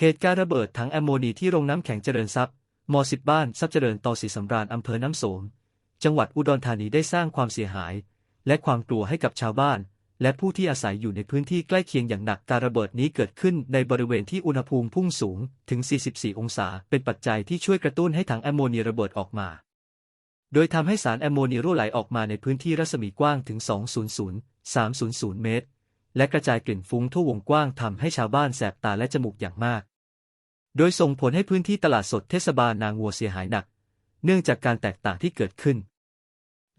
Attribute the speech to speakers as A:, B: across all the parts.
A: เหตุการณ์ระเบิดถังแอมโมเนียที่โรงน้ำแข็งเจริญทรัพย์มสิบบ้านทรัพย์เจริญต่อสีสำราญอำเภอน้ำโสม จังหวัดอุดรธานีได้สร้างความเสียหาย และความกลัวให้กับชาวบ้าน และผู้ที่อาศัยอยู่ในพื้นที่ใกล้เคียงอย่างหนักการระเบิดนี้เกิดขึ้นในบริเวณที่อุณหภูมิพุ่งสูงถึง 44 องศา เป็นปัจจัยที่ช่วยกระตุ้นให้ถังแอมโมเนียระเบิดออกมา โดยทำให้สารแอมโมเนียรั่วไหลออกมาในพื้นที่รัศมีกว้างถึง 200 300 เมตร และกระจายกลิ่นฟุ้งทั่ววงกว้างทำให้ชาวบ้านแสบตาและจมูกอย่างมาก โดยส่งผลให้พื้นที่ตลาดสดเทศบาลนางวัวเสียหายหนัก เนื่องจากการแตกต่างที่เกิดขึ้น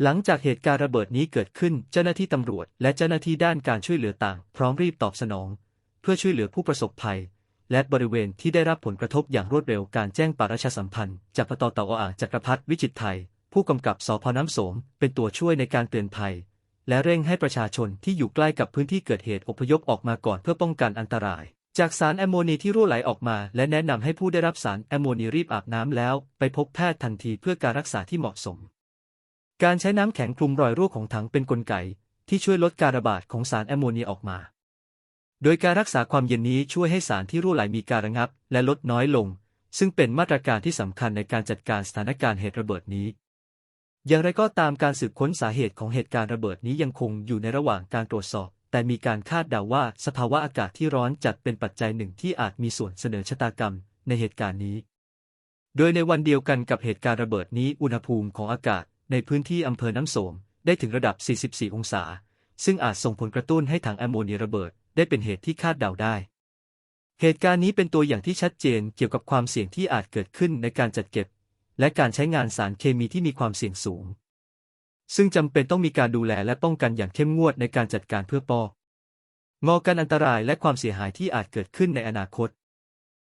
A: หลังจากเหตุการณ์ระเบิดนี้เกิดขึ้น เจ้าหน้าที่ตำรวจ และเจ้าหน้าที่ด้านการช่วยเหลือต่าง พร้อมรีบตอบสนอง เพื่อช่วยเหลือผู้ประสบภัย และบริเวณที่ได้รับผลกระทบอย่างรวดเร็วการแจ้งปาราชาสัมพันธ์จากปตตออ่างจักรพัฒนวิจิตรไทย ผู้กำกับสพน้ำโสมเป็นตัวช่วยในการเตือนภัย และเร่งให้ประชาชนที่อยู่ใกล้กับพื้นที่เกิดเหตุอพยพออกมาก่อนเพื่อป้องกันอันตราย จากสารแอมโมเนียที่รั่วไหลออกมา และแนะนำให้ผู้ได้รับสารแอมโมเนียรีบอาบน้ำแล้ว ไปพบแพทย์ทันทีเพื่อการรักษาที่เหมาะสม การใช้น้ำแข็งคลุมรอยรั่วของถังเป็นนกลไก ที่ช่วยลดการระบาดของสารแอมโมเนียออกมา โดยการรักษาความเย็นนี้ช่วยให้สารที่รั่วไหลมีการระงับ และลดน้อยลง ซึ่งเป็นมาตรการที่สำคัญในการจัดการสถานการณ์เหตุระเบิดนี้ อย่างไรก็ตามการสืบค้นสาเหตุของเหตุการณ์ระเบิดนี้ยังคงอยู่ในระหว่างการตรวจสอบ แต่มีการคาดเดาว่าสภาวะอากาศที่ร้อนจัดเป็นปัจจัยหนึ่งที่อาจมีส่วนเสนอชะตากรรมในเหตุการณ์นี้ โดยในวันเดียวกันกับเหตุการณ์ระเบิดนี้อุณหภูมิของอากาศในพื้นที่อำเภอน้ำโสมได้ถึงระดับ 44 องศา ซึ่งอาจส่งผลกระตุ้นให้ถังแอมโมเนียระเบิดได้เป็นเหตุที่คาดเดาได้ เหตุการณ์นี้เป็นตัวอย่างที่ชัดเจนเกี่ยวกับความเสี่ยงที่อาจเกิดขึ้นในการจัดเก็บ และการใช้งานสารเคมีที่มีความเสี่ยงสูง ซึ่งจำเป็นต้องมีการดูแลและป้องกันอย่างเข้มงวดในการจัดการเพื่อป้องงอกันอันตรายและความเสียหายที่อาจเกิดขึ้นในอนาคต